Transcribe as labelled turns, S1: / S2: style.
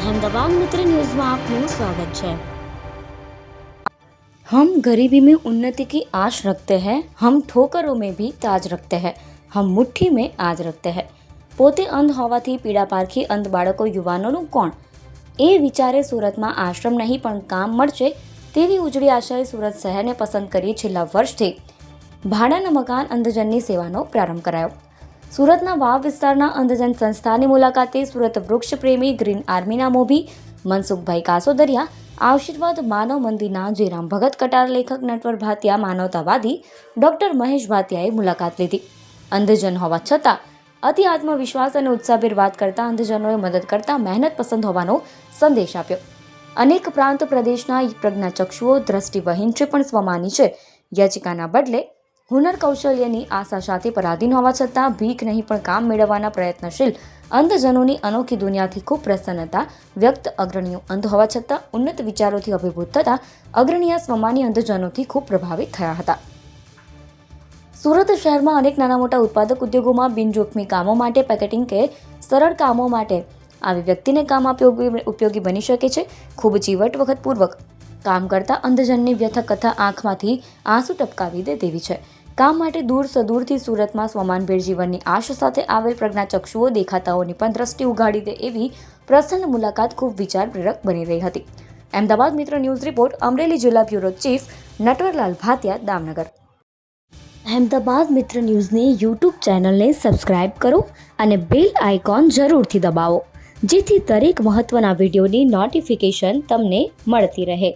S1: અહેમદાબાદ મિત્ર ન્યૂઝમાં આપનું સ્વાગત છે हम गरीबी में उन्नति की आश रखते हैं हम ठोकरों में भी ताज रखते हैं हम मुट्ठी में આજ રખતે हैं પોતે અંધ હોવાથી પીડા પારખી અંધ બાળકો યુવાનોનું કોણ એ વિચારે સુરતમાં આશ્રમ નહીં પણ કામ મળશે તેવી ઉજળી આશાએ સુરત શહેરને પસંદ કરી છેલ્લા વર્ષથી ભાડાના મકાન અંધજનની સેવાનો પ્રારંભ કરાયો સુરતના વાવ વિસ્તારના અંધજન સંસ્થાની મુલાકાતે સુરત વૃક્ષ પ્રેમી ગ્રીન આર્મીના મોભી, મનસુખભાઈ કાસોદરિયા, આશીર્વાદ માનવ મંદિરના જયરામ ભગત કટાર લેખક નટવર ભાતિયા માનવતાવાદી ડોક્ટર મહેશ ભાતિયાએ મુલાકાત લીધી. અંધજન હોવા છતાં, અતિ આત્મવિશ્વાસ અને ઉત્સાહભેર વાત કરતા અંધજનોએ મદદ કરતા મહેનત પસંદ હોવાનો સંદેશ આપ્યો. અનેક પ્રાંત પ્રદેશના પ્રજ્ઞાચક્ષુઓ દ્રષ્ટિવહીન છે પણ સ્વમાની છે. યાચિકાના બદલે હુનર કૌશલ્યની આશા સાથે પરાધીન હોવા છતાં ભીખ નહીં પણ કામ મેળવવાના પ્રયત્નશીલ અંધજનોની અનોખી દુનિયાથી ખૂબ પ્રસન્નતા વ્યક્ત અગ્રણીઓ અંધ હોવા છતાં ઉન્નત વિચારોથી અભિભૂત થતા અગ્રણીય સ્વમાની અંધજનોથી ખૂબ પ્રભાવિત થયા હતા. સુરત શહેરમાં અનેક નાના મોટા ઉત્પાદક ઉદ્યોગોમાં બિનજોખમી કામો માટે પેકેટિંગ કે સરળ કામો માટે આવી વ્યક્તિને કામ ઉપયોગી ઉપયોગી બની શકે છે. ખૂબ જીવટ વખતપૂર્વક કામ કરતા અંધજનની વ્યથક કથા આંખમાંથી આંસુ ટપકાવી દે તેવી છે. કામ માટે દૂર સદૂરથી સુરતમાં સ્વમાનભેર જીવનની આશ સાથે આવેલ પ્રજ્ઞાચક્ષુઓ દેખાતાઓની પણ દ્રષ્ટિ ઉગાડી દે એવી પ્રસન્ન મુલાકાત ખૂબ વિચારપ્રેરક બની રહી હતી. અમદાવાદ મિત્ર ન્યૂઝ રિપોર્ટ, અમરેલી જિલ્લા બ્યુરો ચીફ નટવરલાલ ભાતિયા દામનગર. અહેમદાબાદ મિત્ર ન્યૂઝની યુટ્યુબ ચેનલને સબસ્ક્રાઇબ કરો અને બેલ આઇકોન જરૂરથી દબાવો, જેથી દરેક મહત્ત્વના વિડીયોની નોટિફિકેશન તમને મળતી રહે.